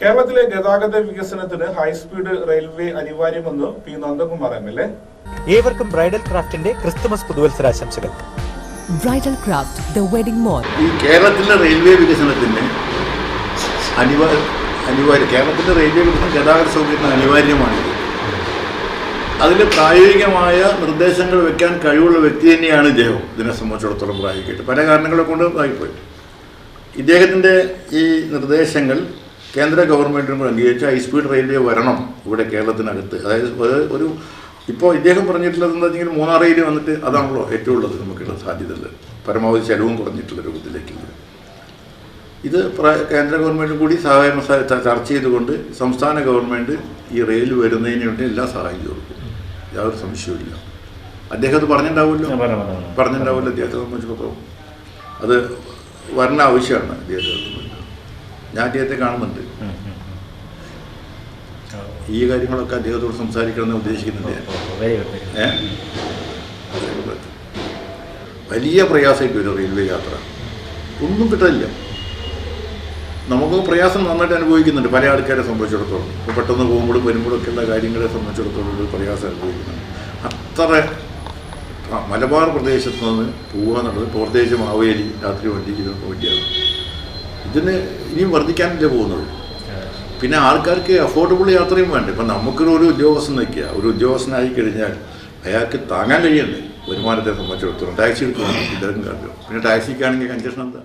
കേരളത്തിലെ ഗതാഗത വികസനത്തിന് high speed railway അനിവാര്യമെന്ന് P Nandakumar M L A. ഏവർക്കും ബ്രൈഡൽ ക്രാഫ്റ്റിന്റെ Christmas പുതുവത്സരാശംസകൾ. Bridal craft the wedding mall ഈ കേരളത്തിലെ റെയിൽവേ വികസനത്തിന് അനിവാര്യ അനിവാര്യ കേരളത്തിലെ റെയിൽവേ വികസനം ഗതാഗത സൗകര്യത്തിന് അനിവാര്യമാണിത് അതിൽ പ്രായോഗികമായ നിർദ്ദേശങ്ങൾ വെക്കാൻ കഴിവുള്ള വ്യക്തി തന്നെയാണ് ഇദ്ദേഹം. ഇതിനെ സംബന്ധിച്ചിടത്തോളം പ്രായോഗികമായിട്ട്. പല കാരണങ്ങളെ കൊണ്ട് ആയിപ്പോയി ഇദ്ദേഹത്തിന്റെ ഈ നിർദ്ദേശങ്ങൾ കേന്ദ്ര ഗവൺമെന്റിനും കൂടെ അംഗീകരിച്ച് ഹൈസ്പീഡ് റെയിൽവേ വരണം ഇവിടെ കേരളത്തിനകത്ത്. അതായത് ഒരു- ഇപ്പോൾ ഇദ്ദേഹം പറഞ്ഞിട്ടുള്ളത് എന്താ വെച്ചെങ്കിൽ മൂന്നാർ റെയിൽ വന്നിട്ട് അതാണല്ലോ ഏറ്റവും ഉള്ളത് നമുക്കുള്ള സാധ്യതകൾ. പരമാവധി ചെലവും കുറഞ്ഞിട്ടുള്ള രൂപത്തിലേക്ക് ഇത് കേന്ദ്ര ഗവൺമെന്റും കൂടി സഹായം ചർച്ച ചെയ്തുകൊണ്ട് സംസ്ഥാന ഗവൺമെന്റ് ഈ റെയിൽ വരുന്നതിന് വേണ്ടി എല്ലാ സഹായം കൊടുക്കും യാതൊരു സംശയവുമില്ല അദ്ദേഹം അത് പറഞ്ഞിട്ടുണ്ടാവുമല്ലോ പറഞ്ഞിട്ടുണ്ടാവുമല്ലോ അദ്ദേഹത്തെ സംബന്ധിച്ചിടത്തോളം. അത് വരണ ആവശ്യമാണ് അദ്ദേഹത്തെ സംബന്ധിച്ച്. ഞാൻ അദ്ദേഹത്തെ കാണുന്നുണ്ട്. ഈ കാര്യങ്ങളൊക്കെ അദ്ദേഹത്തോട് സംസാരിക്കണമെന്ന് ഉദ്ദേശിക്കുന്നുണ്ട് ഞാൻ. വലിയ പ്രയാസമായിട്ട് വരും റെയിൽവേ യാത്ര. ഒന്നും കിട്ടില്ല നമുക്ക് പ്രയാസം നന്നായിട്ട് അനുഭവിക്കുന്നുണ്ട് പല ആൾക്കാരെ സംബന്ധിച്ചിടത്തോളം. ഇപ്പോൾ പെട്ടെന്ന് പോകുമ്പോഴും വരുമ്പോഴൊക്കെ ഉള്ള കാര്യങ്ങളെ സംബന്ധിച്ചിടത്തോളം ഒരു പ്രയാസം അനുഭവിക്കുന്നുണ്ട്. അത്ര മലബാർ പ്രദേശത്ത് നിന്ന് പോവുക എന്നുള്ളത് പ്രത്യേകിച്ച് മാവേലി രാത്രി വണ്ടിക്ക് ഇതൊക്കെ ഇതിന് ഇനിയും വർദ്ധിക്കാനല്ലേ പോകുന്നത്. പിന്നെ ആൾക്കാർക്ക് അഫോർഡബിൾ യാത്രയും വേണ്ട. ഇപ്പം നമുക്കൊരു ഒരു ഉദ്യോഗസ്ഥൻ നിൽക്കുക. ഒരു ഉദ്യോഗസ്ഥനായി കഴിഞ്ഞാൽ അയാൾക്ക് താങ്ങാൻ കഴിയണ്ടേ? വരുമാനത്തെ സംബന്ധിച്ചിടത്തോളം. ടാക്സി എടുക്കണം ഇദ്ദേഹം കാര്യം പിന്നെ ടാക്സിക്കാണെങ്കിൽ കൺജഷൻ എന്താ?